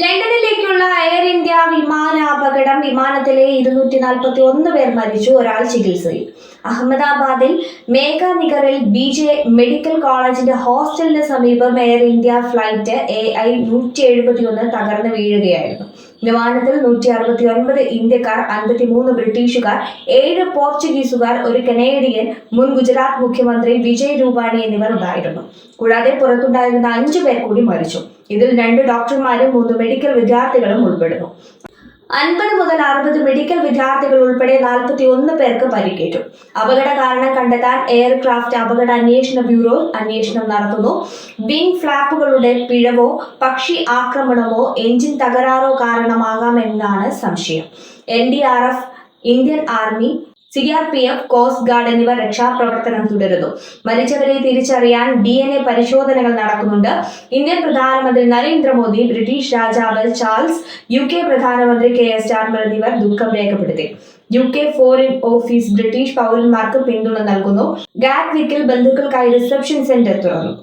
ലണ്ടനിലേക്കുള്ള air India വിമാനാപകടം വിമാനത്തിലെ ഇരുന്നൂറ്റി നാൽപ്പത്തി ഒന്ന് പേർ മരിച്ചു ഒരാൾ ചികിത്സയിൽ. അഹമ്മദാബാദിൽ മേഘാനിഗറിൽ ബി ജെ മെഡിക്കൽ കോളേജിന്റെ ഹോസ്റ്റലിന് സമീപം Air India flight A I നൂറ്റി എഴുപത്തി ഒന്ന് തകർന്നു വീഴുകയായിരുന്നു. വിമാനത്തിൽ നൂറ്റി അറുപത്തി ഒൻപത് ഇന്ത്യക്കാർ അൻപത്തിമൂന്ന് ബ്രിട്ടീഷുകാർ ഏഴ് പോർച്ചുഗീസുകാർ ഒരു കനേഡിയൻ മുൻ ഗുജറാത്ത് മുഖ്യമന്ത്രി വിജയ് രൂപാണി എന്നിവർ ഉണ്ടായിരുന്നു. കൂടാതെ പുറത്തുണ്ടായിരുന്ന അഞ്ചു പേർ കൂടി മരിച്ചു. ഇതിൽ രണ്ട് ഡോക്ടർമാരും മൂന്ന് മെഡിക്കൽ വിദ്യാർത്ഥികളും ഉൾപ്പെടുന്നു. അൻപത് മുതൽ അറുപത് മെഡിക്കൽ വിദ്യാർത്ഥികൾ ഉൾപ്പെടെ നാൽപ്പത്തി ഒന്ന് പേർക്ക് പരിക്കേറ്റു. അപകട കാരണം കണ്ടെത്താൻ എയർക്രാഫ്റ്റ് അപകട അന്വേഷണ ബ്യൂറോ അന്വേഷണം നടത്തുന്നു. വിംഗ് ഫ്ലാപ്പുകളുടെ പിഴവോ പക്ഷി ആക്രമണമോ എഞ്ചിൻ തകരാറോ കാരണമാകാമെന്നാണ് സംശയം. N D R F Indian army C R P F coast guard എന്നിവ രക്ഷാപ്രവർത്തനം തുടരുന്നു. മരിച്ചവരെ തിരിച്ചറിയാൻ ഡി എൻ എ പരിശോധനകൾ നടക്കുന്നുണ്ട്. ഇന്ത്യൻ പ്രധാനമന്ത്രി നരേന്ദ്രമോദി ബ്രിട്ടീഷ് രാജാവ് ചാൾസ് യു കെ പ്രധാനമന്ത്രി കെ എസ് ചാർമർ എന്നിവർ ദുഃഖം രേഖപ്പെടുത്തി. U K foreign office British പൗരന്മാർക്ക് പിന്തുണ നൽകുന്നു. ഗാറ്റ്വിക്കിൽ ബന്ധുക്കൾക്കായി റിസപ്ഷൻ സെന്റർ തുറന്നു.